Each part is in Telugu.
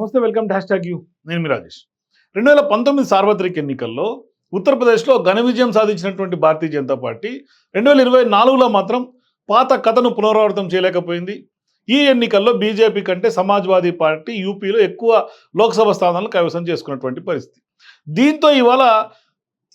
నమస్తే welcome to hashtag U. నేను మీ రాజేష్. రెండు వేల పంతొమ్మిది సార్వత్రిక ఎన్నికల్లో ఉత్తరప్రదేశ్లో ఘన విజయం సాధించినటువంటి భారతీయ జనతా పార్టీ రెండు వేల ఇరవై నాలుగులో మాత్రం పాత కథను పునరావృతం చేయలేకపోయింది. ఈ ఎన్నికల్లో బీజేపీ కంటే సమాజ్వాదీ పార్టీ యూపీలో ఎక్కువ లోక్సభ స్థానాలను కైవసం చేసుకున్నటువంటి పరిస్థితి. దీంతో ఇవాళ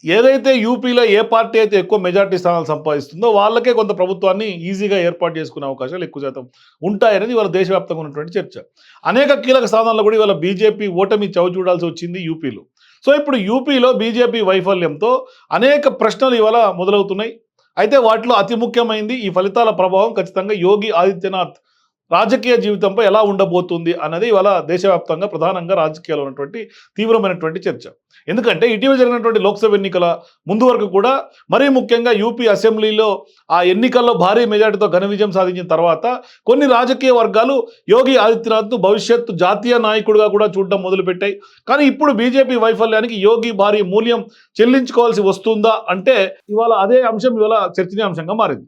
ఏదైతే యూపీలో ఏ పార్టీ అయితే ఎక్కువ మెజార్టీ స్థానాలు సంపాదిస్తుందో వాళ్ళకే కొంత ప్రభుత్వాన్ని ఈజీగా ఏర్పాటు చేసుకునే అవకాశాలు ఎక్కువ శాతం ఉంటాయనేది ఇవాళ దేశవ్యాప్తంగా ఉన్నటువంటి చర్చ. అనేక కీలక స్థానాల్లో కూడా ఇవాళ బీజేపీ ఓటమి చవి చూడాల్సి వచ్చింది యూపీలో. సో ఇప్పుడు యూపీలో బీజేపీ వైఫల్యంతో అనేక ప్రశ్నలు ఇవాళ మొదలవుతున్నాయి. అయితే వాటిలో అతి ముఖ్యమైనది ఈ ఫలితాల ప్రభావం ఖచ్చితంగా యోగి ఆదిత్యనాథ్ రాజకీయ జీవితంపై ఎలా ఉండబోతుంది అన్నది ఇవాళ దేశవ్యాప్తంగా ప్రధానంగా రాజకీయాల్లో ఉన్నటువంటి తీవ్రమైనటువంటి చర్చ. ఎందుకంటే ఇటీవల జరిగినటువంటి లోక్సభ ఎన్నికల ముందు వరకు కూడా మరీ ముఖ్యంగా యూపీ అసెంబ్లీలో ఆ ఎన్నికల్లో భారీ మెజార్టీతో ఘన విజయం సాధించిన తర్వాత కొన్ని రాజకీయ వర్గాలు యోగి ఆదిత్యనాథ్ భవిష్యత్తు జాతీయ నాయకుడిగా కూడా చూడడం మొదలుపెట్టాయి. కానీ ఇప్పుడు బీజేపీ వైఫల్యానికి యోగి భారీ మూల్యం చెల్లించుకోవాల్సి వస్తుందా అంటే ఇవాళ అదే అంశం ఇవాళ చర్చనీయాంశంగా మారింది.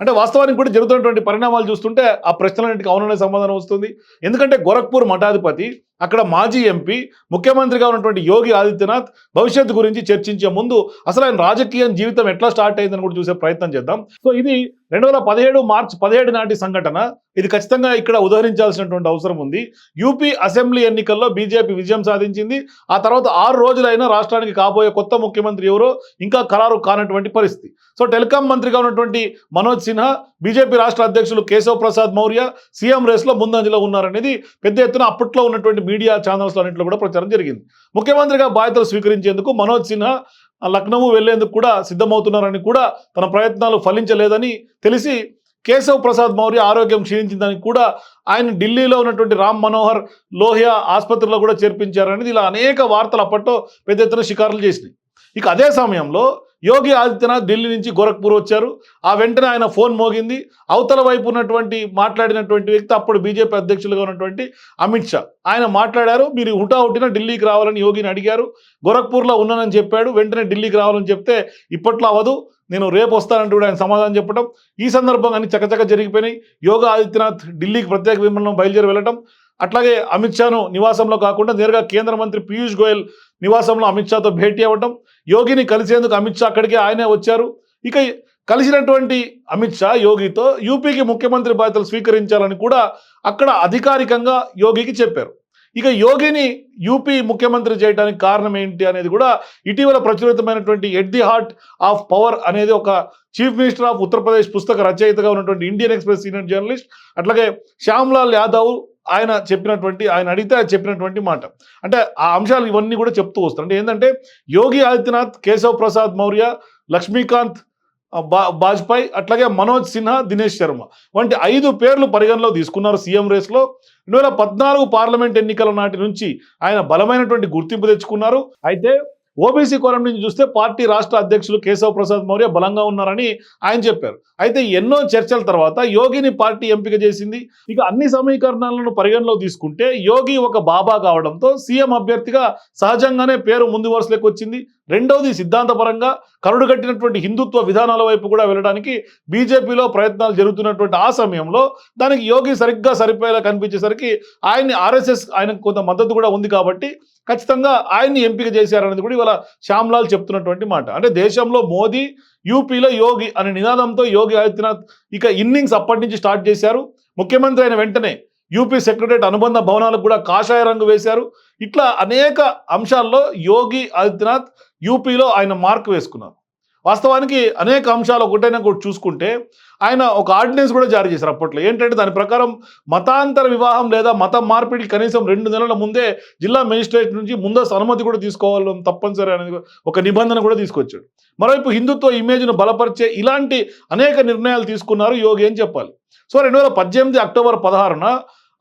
అంటే వాస్తవానికి కూడా జరుగుతున్నటువంటి పరిణామాలు చూస్తుంటే ఆ ప్రశ్నలన్నింటికి అవుననే సమాధానం వస్తుంది. ఎందుకంటే గోరఖ్పూర్ మఠాధిపతి అక్కడ మాజీ ఎంపీ ముఖ్యమంత్రిగా ఉన్నటువంటి యోగి ఆదిత్యనాథ్ భవిష్యత్తు గురించి చర్చించే ముందు అసలు ఆయన రాజకీయ జీవితం ఎట్లా స్టార్ట్ అయిందని కూడా చూసే ప్రయత్నం చేద్దాం. సో ఇది రెండు వేల పదిహేడు మార్చి పదిహేడు నాటి సంఘటన. ఇది ఖచ్చితంగా ఇక్కడ ఉదహరించాల్సినటువంటి అవసరం ఉంది. యూపీ అసెంబ్లీ ఎన్నికల్లో బీజేపీ విజయం సాధించింది. ఆ తర్వాత ఆరు రోజులైనా రాష్ట్రానికి కాబోయే కొత్త ముఖ్యమంత్రి ఎవరో ఇంకా ఖరారు కానటువంటి పరిస్థితి. సో టెలికాం మంత్రిగా ఉన్నటువంటి మనోజ్ సిన్హా బీజేపీ రాష్ట్ర అధ్యక్షులు కేశవ్ ప్రసాద్ మౌర్య సీఎం రేస్లో ముందంజలో ఉన్నారనేది పెద్ద ఎత్తున అప్పట్లో ఉన్నటువంటి మీడియా ఛానల్స్ అన్నింటిలో కూడా ప్రచారం జరిగింది. ముఖ్యమంత్రిగా బాధ్యతలు స్వీకరించేందుకు మనోజ్ సిన్హా లక్నో వెళ్ళేందుకు కూడా సిద్ధమవుతున్నారని కూడా తన ప్రయత్నాలు ఫలించలేదని తెలిసి కేశవ్ ప్రసాద్ మౌర్య ఆరోగ్యం క్షీణించిందని కూడా ఆయన ఢిల్లీలో ఉన్నటువంటి రామ్ మనోహర్ లోహియా ఆసుపత్రిలో కూడా చేర్పించారనేది ఇలా అనేక వార్తలు అప్పట్లో పెద్ద ఎత్తున షికారులు చేసినాయి. ఇక అదే సమయంలో యోగి ఆదిత్యనాథ్ ఢిల్లీ నుంచి గోరఖ్పూర్ వచ్చారు. ఆ వెంటనే ఆయన ఫోన్ మోగింది. అవతల వైపు ఉన్నటువంటి మాట్లాడినటువంటి వ్యక్తి అప్పుడు బీజేపీ అధ్యక్షులుగా ఉన్నటువంటి అమిత్ షా. ఆయన మాట్లాడారు మీరు హుటాహుటిన ఢిల్లీకి రావాలని యోగిని అడిగారు. గోరఖ్పూర్లో ఉన్నానని చెప్పాడు వెంటనే ఢిల్లీకి రావాలని చెప్తే ఇప్పట్లో అవ్వదు నేను రేపు వస్తానంటూ కూడా ఆయన సమాధానం చెప్పడం ఈ సందర్భంగా అన్ని చకచక జరిగిపోయినాయి. యోగా ఆదిత్యనాథ్ ఢిల్లీకి ప్రత్యేక విమానం బయలుదేరి వెళ్ళటం. అట్లాగే అమిత్ షాను నివాసంలో కాకుండా నేరుగా కేంద్ర మంత్రి పీయూష్ గోయల్ నివాసంలో అమిత్ షాతో భేటీ అవ్వటం యోగిని కలిసేందుకు అమిత్ షా అక్కడికి ఆయనే వచ్చారు. ఇక కలిసినటువంటి అమిత్ షా యోగితో యూపీకి ముఖ్యమంత్రి బాధ్యతలు స్వీకరించాలని కూడా అక్కడ అధికారికంగా యోగికి చెప్పారు. ఇక యోగిని యూపీ ముఖ్యమంత్రి చేయడానికి కారణం ఏంటి అనేది కూడా ఇటీవల ప్రచురితమైనటువంటి at the heart of power అనేది ఒక చీఫ్ మినిస్టర్ ఆఫ్ ఉత్తరప్రదేశ్ పుస్తక రచయితగా ఉన్నటువంటి ఇండియన్ ఎక్స్ప్రెస్ సీనియర్ జర్నలిస్ట్ అట్లాగే శ్యామ్లాల్ యాదవ్ ఆయన చెప్పినటువంటి ఆయన అడిగితే చెప్పినటువంటి మాట. అంటే ఆ అంశాలు ఇవన్నీ కూడా చెప్తూ వస్తారు. అంటే ఏంటంటే యోగి ఆదిత్యనాథ్ కేశవ్ ప్రసాద్ మౌర్య లక్ష్మీకాంత్ వాజ్పేయి అట్లాగే మనోజ్ సిన్హా దినేష్ శర్మ. వంటి ఐదు పేర్లు పరిగణలో తీసుకున్నారు సీఎం రేస్లో. రెండు వేల పద్నాలుగు పార్లమెంట్ ఎన్నికల నాటి నుంచి ఆయన బలమైనటువంటి గుర్తింపు తెచ్చుకున్నారు. అయితే ఓబీసీ కోణం నుంచి చూస్తే పార్టీ రాష్ట్ర అధ్యక్షులు కేశవ్ ప్రసాద్ మౌర్య బలంగా ఉన్నారని ఆయన చెప్పారు. అయితే ఎన్నో చర్చల తర్వాత యోగిని పార్టీ ఎంపిక చేసింది. ఇక అన్ని సమీకరణాలను పరిగణలో తీసుకుంటే యోగి ఒక బాబా కావడంతో సీఎం అభ్యర్థిగా సహజంగానే పేరు ముందు వరుసలోకి వచ్చింది. రెండవది సిద్ధాంతపరంగా కరుడు కట్టినటువంటి హిందుత్వ విధానాల వైపు కూడా వెళ్ళడానికి బీజేపీలో ప్రయత్నాలు జరుగుతున్నటువంటి ఆ సమయంలో దానికి యోగి సరిగ్గా సరిపోయేలా కనిపించేసరికి ఆయన్ని ఆర్ఎస్ఎస్ ఆయనకు కొంత మద్దతు కూడా ఉంది కాబట్టి ఖచ్చితంగా ఆయన్ని ఎంపిక చేశారనేది కూడా ఇవాళ శ్యామ్లాల్ చెప్తున్నటువంటి మాట. అంటే దేశంలో మోదీ యూపీలో యోగి అనే నినాదంతో యోగి ఆదిత్యనాథ్ ఇక ఇన్నింగ్స్ అప్పటి నుంచి స్టార్ట్ చేశారు. ముఖ్యమంత్రి అయిన వెంటనే యూపీ సెక్రటరేట్ అనుబంధ భవనాలకు కూడా కాషాయ రంగు వేశారు. ఇట్లా అనేక అంశాల్లో యోగి ఆదిత్యనాథ్ యూపీలో ఆయన మార్క్ వేసుకున్నారు. వాస్తవానికి అనేక అంశాలు ఒకటైనా కూడా చూసుకుంటే ఆయన ఒక ఆర్డినెన్స్ కూడా జారీ చేశారు అప్పట్లో. ఏంటంటే దాని ప్రకారం మతాంతర వివాహం లేదా మత మార్పిడి కనీసం రెండు నెలల ముందే జిల్లా మెజిస్ట్రేట్ నుంచి ముందస్తు అనుమతి కూడా తీసుకోవాలి తప్పనిసరి అనేది ఒక నిబంధన కూడా తీసుకొచ్చాడు. మరోవైపు హిందుత్వ ఇమేజ్ను బలపరిచే ఇలాంటి అనేక నిర్ణయాలు తీసుకున్నారు యోగి అని చెప్పాలి. సో రెండు వేల పద్దెనిమిది అక్టోబర్ పదహారున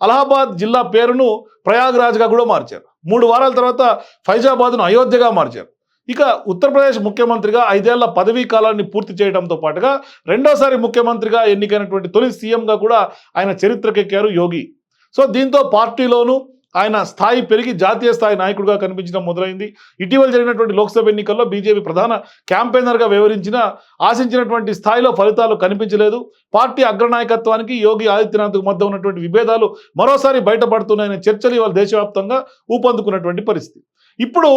అలహాబాద్ జిల్లా పేరును ప్రయాగ్రాజ్గా కూడా మార్చారు. మూడు వారాల తర్వాత ఫైజాబాద్ను అయోధ్యగా మార్చారు. ఇక ఉత్తరప్రదేశ్ ముఖ్యమంత్రిగా ఐదేళ్ళ పదవీ కాలాన్ని పూర్తి చేయడంతో పాటుగా రెండోసారి ముఖ్యమంత్రిగా ఎన్నికైనటువంటి తొలి సీఎంగా కూడా ఆయన చరిత్రకెక్కారు యోగి. సో దీంతో పార్టీలోనూ ఆయన స్థాయి పెరిగి జాతీయ స్థాయి నాయకుడిగా కనిపించడం మొదలైంది. ఇటీవల జరిగినటువంటి లోక్సభ ఎన్నికల్లో బీజేపీ ప్రధాన క్యాంపెయినర్గా వ్యవహరించిన ఆశించినటువంటి స్థాయిలో ఫలితాలు కనిపించలేదు. పార్టీ అగ్రనాయకత్వానికి యోగి ఆదిత్యనాథ్కు మధ్య ఉన్నటువంటి విభేదాలు మరోసారి బయటపడుతున్నాయనే చర్చలు ఇవాళ దేశవ్యాప్తంగా ఊపందుకున్నటువంటి పరిస్థితి. ఇప్పుడు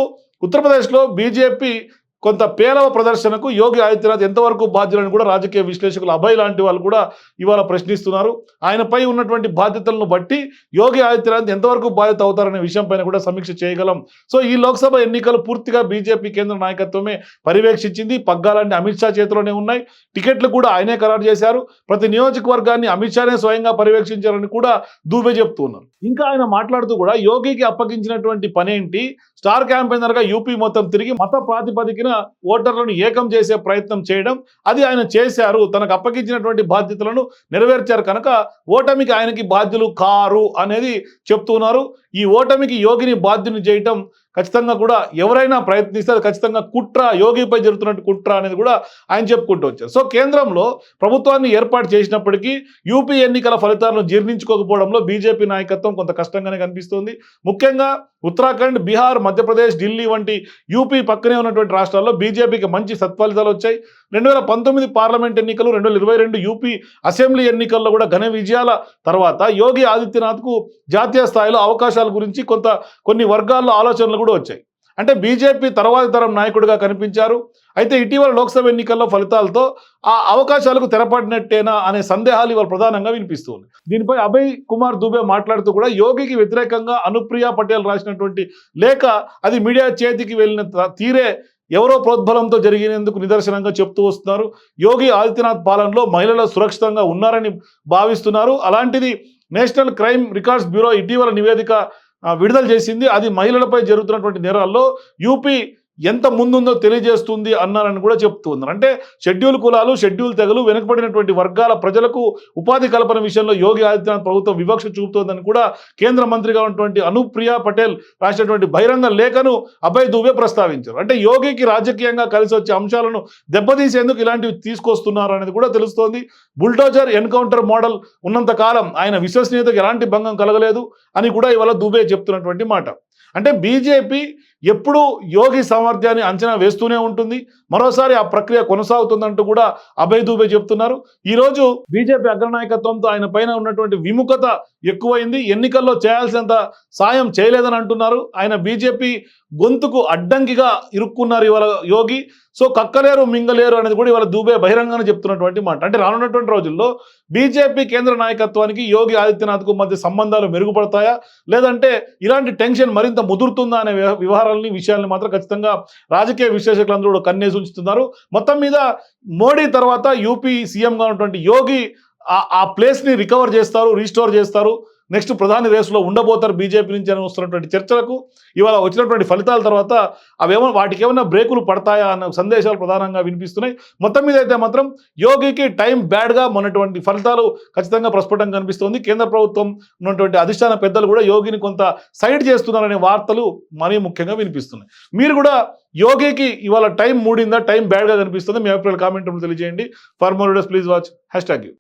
ఉత్తరప్రదేశ్లో బీజేపీ కొంత పేలవ ప్రదర్శనకు యోగి ఆదిత్యనాథ్ ఎంతవరకు బాధ్యులని కూడా రాజకీయ విశ్లేషకులు అభయ్ లాంటి వాళ్ళు కూడా ఇవాళ ప్రశ్నిస్తున్నారు. ఆయనపై ఉన్నటువంటి బాధ్యతలను బట్టి యోగి ఆదిత్యనాథ్ ఎంతవరకు బాధ్యత అవుతారనే విషయం పైన కూడా సమీక్ష చేయగలం. సో ఈ లోక్సభ ఎన్నికలు పూర్తిగా బీజేపీ కేంద్ర నాయకత్వమే పర్యవేక్షించింది. పగ్గాలన్నీ అమిత్ షా చేతిలోనే ఉన్నాయి. టికెట్లు కూడా ఆయనే ఖరారు చేశారు. ప్రతి నియోజకవర్గాన్ని అమిత్ షానే స్వయంగా పర్యవేక్షించారని కూడా దూబే చెప్తున్నారు ఇంకా ఆయన మాట్లాడుతూ కూడా యోగికి అప్పగించినటువంటి పనేంటి? స్టార్ క్యాంపెయినర్గా యూపీ మొత్తం తిరిగి మత ప్రాతిపదికన ఓటర్లను ఏకం చేసే ప్రయత్నం చేయడం అది ఆయన చేశారు తనకు అప్పగించినటువంటి బాధ్యతలను నెరవేర్చారు కనుక ఓటమికి ఆయనకి బాధ్యులు కారు అనేది చెప్తున్నారు. ఈ ఓటమికి యోగిని బాధ్యుని చేయటం ఖచ్చితంగా కూడా ఎవరైనా ప్రయత్నిస్తే అది ఖచ్చితంగా కుట్ర యోగిపై జరుగుతున్నట్టు కుట్ర అనేది కూడా ఆయన చెప్పుకుంటూ వచ్చారు. సో కేంద్రంలో ప్రభుత్వాన్ని ఏర్పాటు చేసినప్పటికీ యూపీ ఎన్నికల ఫలితాలను జీర్ణించుకోకపోవడంలో బీజేపీ నాయకత్వం కొంత కష్టంగానే కనిపిస్తోంది. ముఖ్యంగా ఉత్తరాఖండ్ బీహార్ మధ్యప్రదేశ్ ఢిల్లీ వంటి యూపీ పక్కనే ఉన్నటువంటి రాష్ట్రాల్లో బీజేపీకి మంచి సత్ఫలితాలు వచ్చాయి. రెండు వేల పంతొమ్మిది పార్లమెంట్ ఎన్నికలు రెండు వేల ఇరవై రెండు యూపీ అసెంబ్లీ ఎన్నికల్లో కూడా ఘన విజయాల తర్వాత యోగి ఆదిత్యనాథ్కు జాతీయ స్థాయిలో అవకాశాల గురించి కొంత కొన్ని వర్గాల్లో ఆలోచనలు కూడా వచ్చాయి. అంటే బీజేపీ తర్వాతి తరం నాయకుడిగా కనిపించారు. అయితే ఇటీవల లోక్సభ ఎన్నికల్లో ఫలితాలతో ఆ అవకాశాలకు తెరపడినట్టేనా అనే సందేహాలు ఇవాళ ప్రధానంగా వినిపిస్తుంది. దీనిపై అభయ్ కుమార్ దుబే మాట్లాడుతూ కూడా యోగికి వ్యతిరేకంగా అనుప్రియ పటేల్ రాసినటువంటి లేఖ అది మీడియా చేతికి వెళ్ళిన తీరే ఎవరో ప్రోద్బలంతో జరిగినందుకు నిదర్శనంగా చెప్తూ వస్తున్నారు. యోగి ఆదిత్యనాథ్ పాలనలో మహిళలు సురక్షితంగా ఉన్నారని భావిస్తున్నారు. అలాంటిది నేషనల్ క్రైమ్ రికార్డ్స్ బ్యూరో ఇటీవల నివేదిక విడుదల చేసింది. అది మహిళలపై జరుగుతున్నటువంటి నేరాల్లో యూపీ ఎంత ముందుందో తెలియజేస్తుంది అన్నారని కూడా చెప్తూ ఉన్నారు. అంటే షెడ్యూల్ కులాలు షెడ్యూల్ తెగలు వెనుకబడినటువంటి వర్గాల ప్రజలకు ఉపాధి కల్పన విషయంలో యోగి ఆదిత్యనాథ్ ప్రభుత్వం వివక్ష చూపుతోందని కూడా కేంద్ర మంత్రిగా ఉన్నటువంటి అనుప్రియ పటేల్ రాసినటువంటి బహిరంగ లేఖను అభయ్ దుబే ప్రస్తావించారు. అంటే యోగికి రాజకీయంగా కలిసి వచ్చే అంశాలను దెబ్బతీసేందుకు ఇలాంటివి తీసుకొస్తున్నారు అనేది కూడా తెలుస్తోంది. బుల్డోజర్ ఎన్కౌంటర్ మోడల్ ఉన్నంత కాలం ఆయన విశ్వసనీయతకు ఎలాంటి భంగం కలగలేదు అని కూడా ఇవాళ దుబే చెప్తున్నటువంటి మాట. అంటే బీజేపీ ఎప్పుడూ యోగి సామర్థ్యాన్ని అంచనా వేస్తూనే ఉంటుంది. మరోసారి ఆ ప్రక్రియ కొనసాగుతుందంటూ కూడా అభయ్ దూబే చెప్తున్నారు. ఈరోజు బీజేపీ అగ్రనాయకత్వంతో ఆయన పైన ఉన్నటువంటి విముఖత ఎక్కువైంది. ఎన్నికల్లో చేయాల్సినంత సాయం చేయలేదని అంటున్నారు. ఆయన బీజేపీ గొంతుకు అడ్డంకిగా ఇరుక్కున్నారు ఇవాళ యోగి. సో కక్కలేరు మింగలేరు అనేది కూడా ఇవాళ దూబే బహిరంగంగా చెప్తున్నటువంటి మాట. అంటే రానున్నటువంటి రోజుల్లో బీజేపీ కేంద్ర నాయకత్వానికి యోగి ఆదిత్యనాథ్కు మధ్య సంబంధాలు మెరుగుపడతాయా? లేదంటే ఇలాంటి టెన్షన్ మరింత ముదురుతుందా అనే వ్యవహారాలని విషయాల్ని మాత్రం ఖచ్చితంగా రాజకీయ విశ్లేషకులందరూ కూడా కన్నేసి ఉంచుతున్నారు మొత్తం మీద మోడీ తర్వాత యూపీ సీఎంగా ఉన్నటువంటి యోగి ఆ- ఆ ప్లేస్ని రికవర్ చేస్తారు రీస్టోర్ చేస్తారు. నెక్స్ట్ ప్రధాని రేసులో ఉండబోతారు బీజేపీ నుంచి అని వస్తున్నటువంటి చర్చలకు ఇవాళ వచ్చినటువంటి ఫలితాల తర్వాత అవేమో వాటికి ఏమైనా బ్రేకులు పడతాయా అన్న సందేశాలు ప్రధానంగా వినిపిస్తున్నాయి. మొత్తం మీద అయితే మాత్రం యోగికి టైం బ్యాడ్గా మొన్నటువంటి ఫలితాలు ఖచ్చితంగా ప్రస్ఫుటంగా కనిపిస్తోంది. కేంద్ర ప్రభుత్వం ఉన్నటువంటి అధిష్టాన పెద్దలు కూడా యోగిని కొంత సైడ్ చేస్తున్నారనే వార్తలు మరీ ముఖ్యంగా వినిపిస్తున్నాయి. మీరు కూడా యోగికి ఇవాళ టైం మూడిందా? టైం బ్యాడ్గా కనిపిస్తుంది. మీ అభిప్రాయాలు కామెంట్ తెలియజేయండి. For more please watch. Hashtag U.